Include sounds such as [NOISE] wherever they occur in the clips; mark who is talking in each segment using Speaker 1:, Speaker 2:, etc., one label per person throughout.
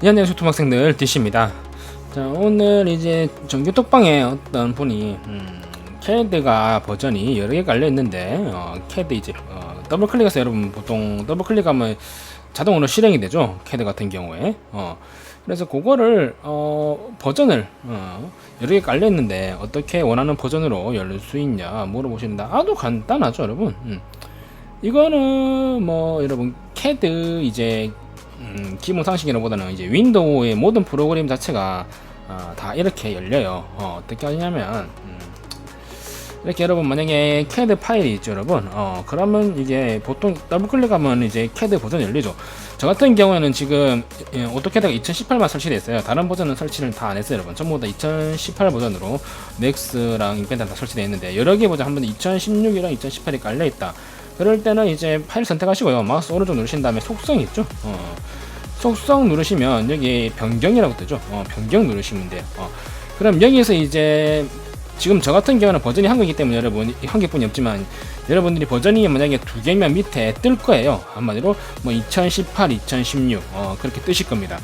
Speaker 1: 네, 안녕하세요 초등학생들 디시입니다. 자 오늘 이제 정규 톡방에 어떤 분이 음, 캐드가 버전이 여러 개 깔려 있는데 어, 캐드 이제 어, 더블 클릭해서 여러분 보통 더블 클릭하면 자동으로 실행이 되죠? 캐드 같은 경우에. 어, 그래서 그거를 어, 버전을 어, 여러 개 깔려 있는데 어떻게 원하는 버전으로 열릴 수 있냐 물어보시는데 아주 간단하죠 여러분. 음. 이거는 뭐 여러분 캐드 이제 음, 기본 상식이라보다는 이제 윈도우의 모든 프로그램 자체가 어, 다 이렇게 열려요. 어, 떻게 하냐면 음, 이렇게 여러분 만약에 캐드 파일이 있죠, 여러분. 어, 그러면 이게 보통 더블 클릭하면 이제 캐드 버전 열리죠. 저 같은 경우에는 지금 예, 오토캐드가 2018만 설치되어 있어요. 다른 버전은 설치를 다 안 했어요, 여러분. 전부 다 2018 버전으로 맥스랑 인펜트 다 설치되어 있는데 여러 개 버전 한번 2016이랑 2018이 깔려 있다. 그럴 때는 이제 파일 선택하시고요. 마우스 오른쪽 누르신 다음에 속성 있죠? 어, 속성 누르시면 여기 변경이라고 뜨죠? 어, 변경 누르시면 돼요. 어, 그럼 여기에서 이제 지금 저 같은 경우는 버전이 한 개이기 때문에 여러분 한 개뿐이 없지만 여러분들이 버전이 만약에 두 개면 밑에 뜰 거예요. 한마디로 뭐 2018, 2016 어, 그렇게 뜨실 겁니다.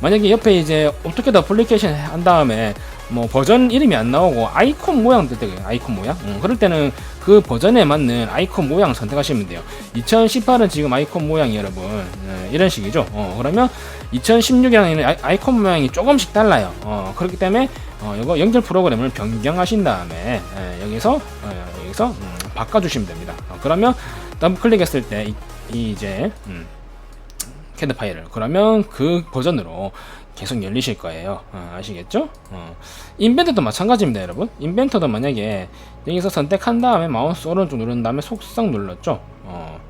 Speaker 1: 만약에 옆에 이제 어떻게 더 어플리케이션 한 다음에 뭐 버전 이름이 안 나오고 아이콘 모양 뜰 때요 아이콘 모양? 음, 그럴 때는 그 버전에 맞는 아이콘 모양 선택하시면 돼요. 2018은 지금 아이콘 모양이 여러분. 네, 이런 식이죠. 어, 그러면 2016이랑 아이콘 모양이 조금씩 달라요. 어, 그렇기 때문에 어, 이거 연결 프로그램을 변경하신 다음에 예, 여기서 어, 여기서 음, 바꿔주시면 됩니다. 어, 그러면 더블 클릭했을 때 이, 이 이제 음, 캐드 파일을 그러면 그 버전으로 계속 열리실 거예요. 어, 아시겠죠? 어. 인벤터도 마찬가지입니다 여러분. 인벤터도 만약에 여기서 선택한 다음에 마우스 오른쪽 누른 다음에 속성 눌렀죠? 어, 예,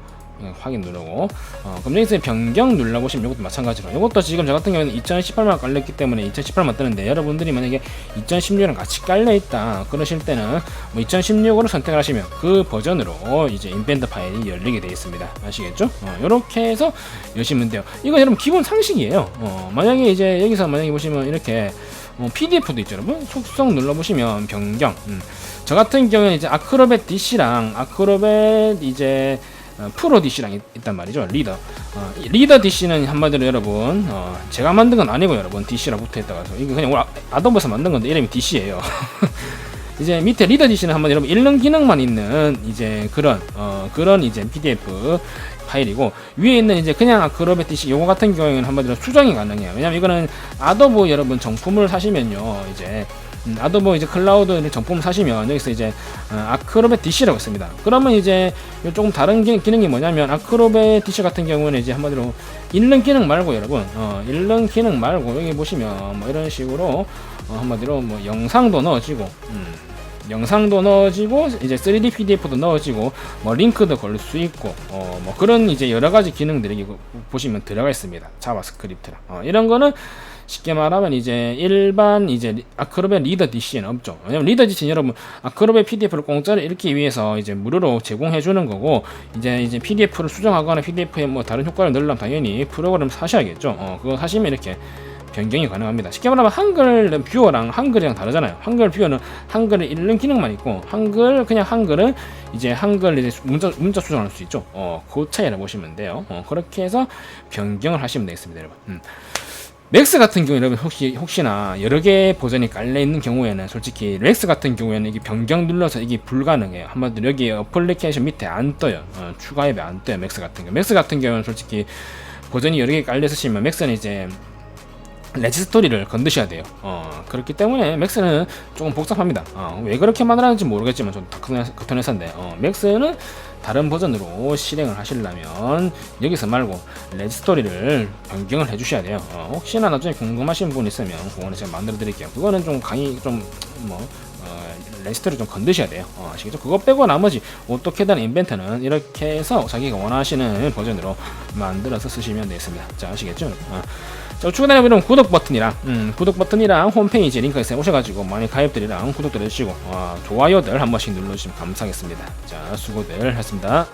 Speaker 1: 확인 누르고 어, 여기서 변경 눌러보시면 이것도 마찬가지로. 이것도 지금 저 같은 경우에는 2018만 깔렸기 때문에 2018만 뜨는데 여러분들이 만약에 2016랑 같이 깔려있다 그러실 때는 뭐 2016으로 선택을 하시면 그 버전으로 이제 인벤더 파일이 열리게 되어 있습니다. 아시겠죠? 어, 이렇게 해서 여시면 돼요. 이거 여러분 기본 상식이에요. 어, 만약에 이제 여기서 만약에 보시면 이렇게 어, PDF도 있죠 여러분? 속성 눌러보시면 변경. 음. 저 같은 경우는 이제 아크로벳 DC랑 아크로벳 이제 어, 프로 DC랑 있, 있단 말이죠 리더. 어, 이 리더 DC는 한마디로 여러분 어, 제가 만든 건 아니고 여러분 DC랑 붙어 있다가 서. 이거 그냥 아- 아도브에서 만든 건데 이름이 DC예요. [LAUGHS] 이제 밑에 리더 DC는 한번 여러분 읽는 기능만 있는 이제 그런 어, 그런 이제 PDF 파일이고 위에 있는 이제 그냥 아크로벳 DC 요거 같은 경우에는 한마디로 수정이 가능해요. 왜냐면 이거는 아도브 여러분 정품을 사시면요 이제 음, 아도브 이제 클라우드 정품 사시면 여기서 이제 어, 아크로벳 DC라고 있습니다. 그러면 이제 요 조금 다른 기, 능이 뭐냐면 아크로벳 DC 같은 경우는 이제 한마디로 읽는 기능 말고 여러분 어, 읽는 기능 말고 여기 보시면 뭐 이런 식으로 어, 한마디로 뭐 영상도 넣어지고 음, 영상도 넣어지고 이제 3D PDF도 넣어지고 뭐 링크도 걸 수 있고 어, 뭐 그런 이제 여러 가지 기능들이 이거 보시면 들어가 있습니다. 자바스크립트랑 어, 이런 거는 쉽게 말하면 이제 일반 이제 리- 아크로벳 리더 DC는 없죠. 왜냐면 리더 DC는 여러분 아크로벳 PDF를 공짜로 읽기 위해서 이제 무료로 제공해 주는 거고 이제 이제 PDF를 수정하거나 PDF에 뭐 다른 효과를 넣으려면 당연히 프로그램 사셔야겠죠. 어, 그거 사시면 이렇게 변경이 가능합니다. 쉽게 말하면 한글 뷰어랑 한글이랑 다르잖아요. 한글 뷰어는 한글을 읽는 기능만 있고 한글 그냥 한글은 이제 한글 이제 문자 문자 수정할 수 있죠. 어, 그 차이를 보시면 돼요. 어, 그렇게 해서 변경을 하시면 되겠습니다, 여러분. 음. 맥스 같은 경우 여러분 혹시 혹시나 여러 개 버전이 깔려 있는 경우에는 솔직히 렉스 같은 경우에는 이게 변경 눌러서 이게 불가능해요. 한마디로 여기 어플리케이션 밑에 안 떠요. 어, 추가 앱에 안 떠요. 맥스 같은 경우. 맥스 같은 경우는 솔직히 버전이 여러 개 깔려 있으시면 맥스는 이제 레지스토리를 건드셔야 돼요. 어, 그렇기 때문에 맥스는 조금 복잡합니다. 어, 왜 그렇게 만들었는지 모르겠지만 좀 다크톤 회사인데 어, 맥스는 다른 버전으로 실행을 하시려면 여기서 말고 레지스토리를 변경을 해주셔야 돼요. 어, 혹시나 나중에 궁금하신 분 있으면 그거는 제가 만들어 드릴게요. 그거는 좀 강의 좀뭐 레지스토리 좀 건드셔야 돼요. 어, 아시겠죠? 그거 빼고 나머지 오토캐드나 인벤트는 이렇게 해서 자기가 원하시는 버전으로 만들어서 쓰시면 되겠습니다. 자, 아시겠죠? 어. 자, 추가되는 이런 구독 버튼이랑 음, 구독 버튼이랑 홈페이지 링크에 오셔가지고 많이 가입들이랑 구독들 해주시고 어, 좋아요들 한 번씩 눌러주시면 감사하겠습니다. 자, 수고들 했습니다.